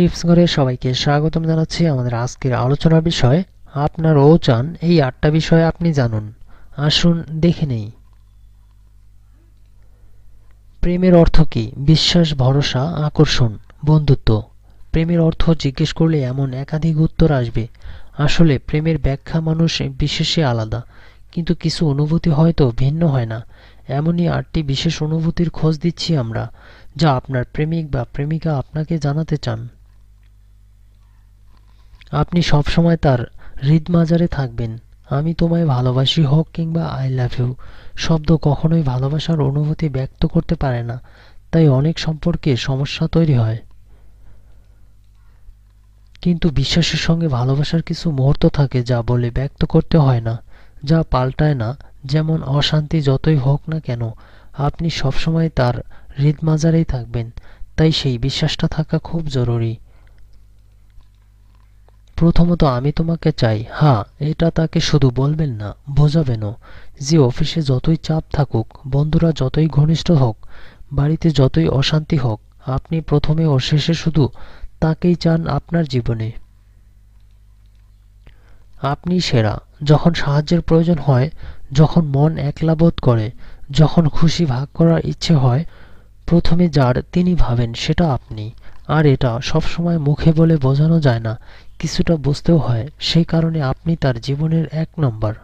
Tips ঘরে সবাইকে স্বাগতম জানাচ্ছি আমাদের আজকের আলোচনার বিষয়, আপনার ও চান এই আটটা বিষয় আপনি জানুন। আসুন দেখে নেই। প্রেমের অর্থ কি? বিশ্বাস, ভরসা, আকর্ষণ, বন্ধুত্ব। প্রেমের অর্থ জিজ্ঞেস করলে এমন একাধিক উত্তর আসবে। আসলে প্রেমের ব্যাখ্যা মানুষ বিশেষে আলাদা, কিন্তু কিছু অনুভূতি হয়তো ভিন্ন হয় না। এমনই আটটি বিশেষ অনুভূতির খোঁজ দিচ্ছি আমরা, যা আপনার প্রেমিক বা প্রেমিকা আপনাকে জানাতে চান। আপনি সবসময় তার হৃদমাজারে থাকবেন। আমি তোমায় ভালোবাসি হোক কিংবা আই লাভ ইউ শব্দ কখনোই ভালোবাসার অনুভূতি ব্যক্ত করতে পারে না, তাই অনেক সম্পর্কে সমস্যা তৈরি হয়। কিন্তু বিশ্বাসের সঙ্গে ভালোবাসার কিছু মুহূর্ত থাকে যা বলে ব্যক্ত করতে হয় না, যা পাল্টায় না, যেমন অশান্তি যতই হোক না কেন, আপনি সবসময় তার হৃদমাজারেই থাকবেন, তাই সেই বিশ্বাসটা থাকা খুব জরুরি। প্রথমত আমি তোমাকে চাই হ্যাঁ এটা তাকে শুধু বলবেন না, বোঝাবেনও। যে অফিসে যতই চাপ থাকুক, বন্ধুরা যতই ঘনিষ্ঠ হোক, বাড়িতে যতই অশান্তি হোক, আপনি প্রথমে ও শেষে শুধু তাকেই চান আপনার জীবনে। আপনি সেরা, যখন সাহায্যের প্রয়োজন হয়, যখন মন একলা বোধ করে, যখন খুশি ভাগ করার ইচ্ছে হয়, প্রথমে যার তিনি ভাবেন সেটা আপনি। আর এটা সবসময় মুখে বলে বোঝানো যায় না কিছুটা বুঝতেও হয়, সেই কারণে আপনি তার জীবনের এক নম্বর।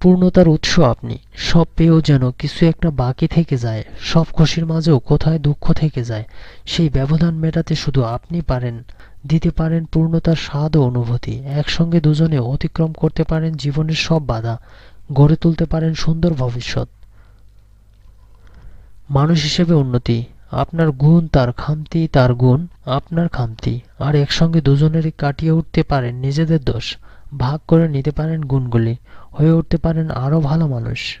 পূর্ণতার উৎস আপনি। সব পেয়েও যেন কিছু একটা বাকি থেকে যায়, সব খুশির মাঝেও কোথায় দুঃখ থেকে যায়, সেই ব্যবধান মেটাতে শুধু আপনি পারেন। দিতে পারেন পূর্ণতার স্বাদ ও অনুভূতি, একসঙ্গে দুজনে অতিক্রম করতে পারেন জীবনের সব বাধা, গড়ে তুলতে পারেন সুন্দর ভবিষ্যৎ। মানুষ হিসেবে উন্নতি। আপনার গুণ তার খামতি, তার গুণ আপনার খামতি। আর একসঙ্গে দুজনেরই কাটিয়ে উঠতে পারেন নিজেদের দোষ। ভাগ করে নিতে পারেন গুণগুলি। হয়ে উঠতে পারেন আরও ভালো মানুষ।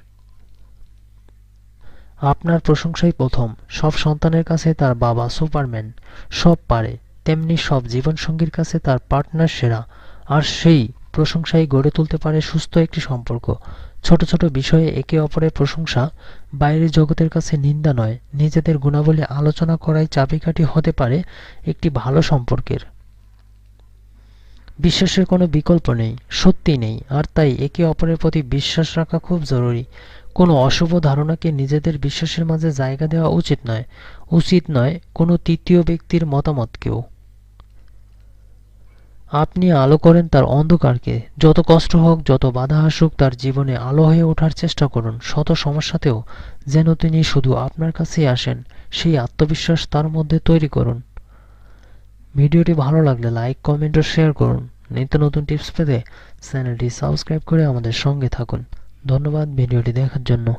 আপনার প্রশংসাই প্রথম। সব সন্তানের কাছে তার বাবা সুপারম্যান। সব পারে। তেমনি সব জীবনসঙ্গীর কাছে তার পার্টনার সেরা। আর সেই প্রশংসাই গড়ে তুলতে পারে সুস্থ একটি সম্পর্ক। ছোট ছোট বিষয়ে একে অপরের প্রশংসা বাইরের জগতের কাছে নিন্দা নয়, নিজেদের গুণাবলী আলোচনা করাই চাবিকাঠি হতে পারে একটি ভালো সম্পর্কের। বিশ্বাসের কোনো বিকল্প নেই, সত্যি নেই, আর তাই একে অপরের প্রতি বিশ্বাস রাখা খুব জরুরি। কোনো অশুভ ধারণাকে নিজেদের বিশ্বাসের মাঝে জায়গা দেওয়া উচিত নয় উচিত নয় কোনো তৃতীয় ব্যক্তির মতামতকেও। আপনি আলো করেন তার অন্ধকারকে। যত কষ্ট হোক, যত বাধা আসুক, তার জীবনে আলো হয়ে ওঠার চেষ্টা করুন। শত সমস্যাতেও যেন তিনি শুধু আপনার কাছেই আসেন, সেই আত্মবিশ্বাস তার মধ্যে তৈরি করুন। ভিডিওটি ভালো লাগলে লাইক, কমেন্ট ও শেয়ার করুন। নিত্য নতুন টিপস পেতে চ্যানেলটি সাবস্ক্রাইব করে আমাদের সঙ্গে থাকুন। ধন্যবাদ ভিডিওটি দেখার জন্য।